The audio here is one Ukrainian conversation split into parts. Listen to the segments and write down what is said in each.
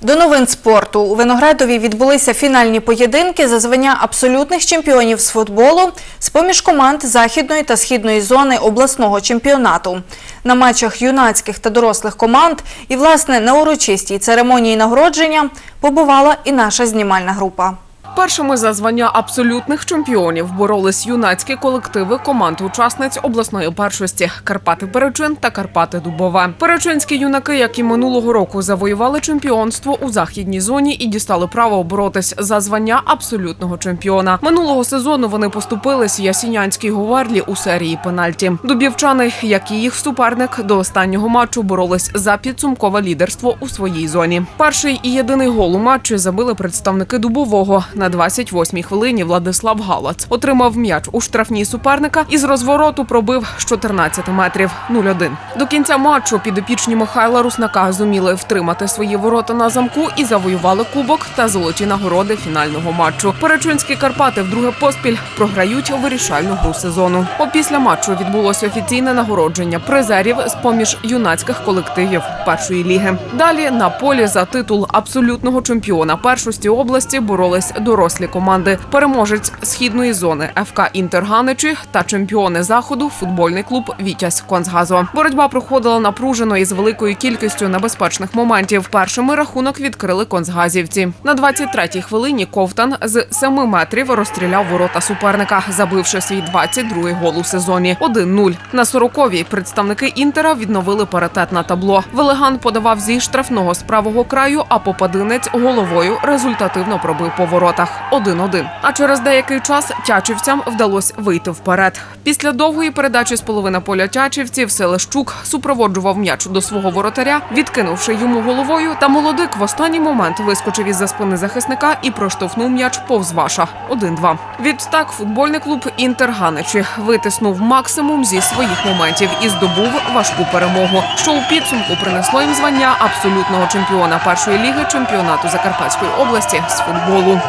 До новин спорту у Виноградові відбулися фінальні поєдинки за звання абсолютних чемпіонів з футболу з поміж команд західної та східної зони обласного чемпіонату. На матчах юнацьких та дорослих команд і, власне, на урочистій церемонії нагородження побувала і наша знімальна група. Першими за звання абсолютних чемпіонів боролись юнацькі колективи команд-учасниць обласної першості Карпати Перечин та Карпати Дубове. Перечинські юнаки, як і минулого року, завоювали чемпіонство у західній зоні і дістали право боротись за звання абсолютного чемпіона. Минулого сезону вони поступились Ясінянській Говерлі у серії пенальті. Дубівчани, як і їх суперник, до останнього матчу боролись за підсумкове лідерство у своїй зоні. Перший і єдиний гол у матчі забили представники дубового. На 28-й хвилині Владислав Галац отримав м'яч у штрафній суперника і з розвороту пробив з 14 метрів 0-1. До кінця матчу підопічні Михайла Руснака зуміли втримати свої ворота на замку і завоювали кубок та золоті нагороди фінального матчу. Перечинські Карпати вдруге поспіль програють вирішальну гру сезону. Опісля матчу відбулося офіційне нагородження призерів з поміж юнацьких колективів першої ліги. Далі на полі за титул абсолютного чемпіона першості області боролись дорослі команди. Переможець східної зони ФК Інтерганичі та чемпіони заходу футбольний клуб Вітязь Концгазо. Боротьба проходила напружено і з великою кількістю небезпечних моментів. Першими рахунок відкрили концгазівці. На 23-й хвилині Ковтан з 7 метрів розстріляв ворота суперника, забивши свій 22-й гол у сезоні. 1-0. На 40-й представники Інтера відновили паритет на табло. Велеган подавав зі штрафного з правого краю, а попадинець головою результативно пробив по воротах. 1-1. А через деякий час тячівцям вдалося вийти вперед. Після довгої передачі з половини поля тячівців Селещук супроводжував м'яч до свого воротаря, відкинувши йому головою. Та молодик в останній момент вискочив із за спини захисника і проштовхнув м'яч повз Ваша. 1-2. Відтак футбольний клуб Інтер Ганичі витиснув максимум зі своїх моментів і здобув важку перемогу, що у підсумку принесло їм звання абсолютного чемпіона першої ліги чемпіонату Закарпатської області з футболу.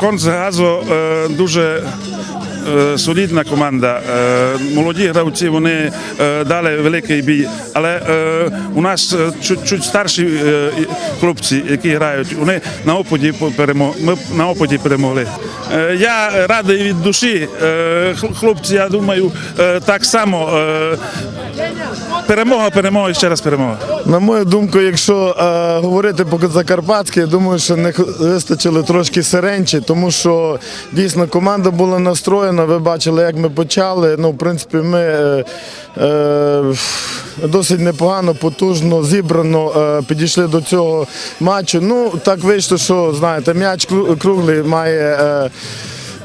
Концгазо е, дуже е, солідна команда. Е, молоді гравці вони дали великий бій. Але у нас е, чуть, чуть старші хлопці, які грають, вони на опаді. Ми на опаді перемогли. Я радий від душі. Хлопці, я думаю, так само. Перемога, перемога ще раз перемога. На мою думку, якщо е, говорити по закарпатськи, я думаю, що не вистачило трошки сиренчі, тому що дійсно команда була настроєна. Ви бачили, як ми почали. Ну, в принципі, ми е, е, досить непогано, потужно, зібрано е, підійшли до цього матчу. Ну, так вийшло, що знаєте, м'яч круглий має. Е,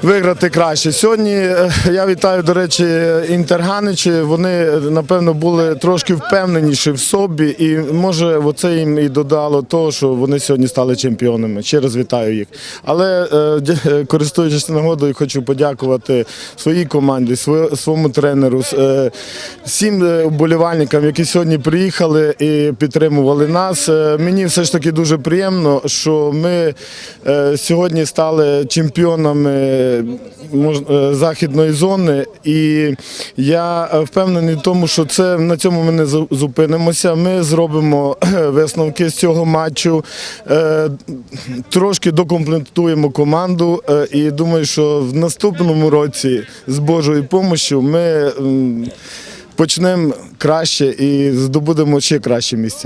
Виграти краще сьогодні. е, Я вітаю, до речі, інтерганичі. Вони напевно були трошки впевненіші в собі, і може оце їм і додало того, що вони сьогодні стали чемпіонами. Ще раз вітаю їх. Але е, користуючись нагодою, хочу подякувати своїй команді, своє- своєму тренеру, е, всім е, вболівальникам, які сьогодні приїхали і підтримували нас. Е, Мені все ж таки дуже приємно, що ми е, сьогодні стали чемпіонами е, західної зони, і я е, впевнений в тому, що це на цьому ми не зупинимося. Ми зробимо висновки з цього матчу, е, трошки докомплектуємо команду. е, І думаю, що в наступному році з Божою допомогою ми почнемо краще і здобудемо ще кращі місця.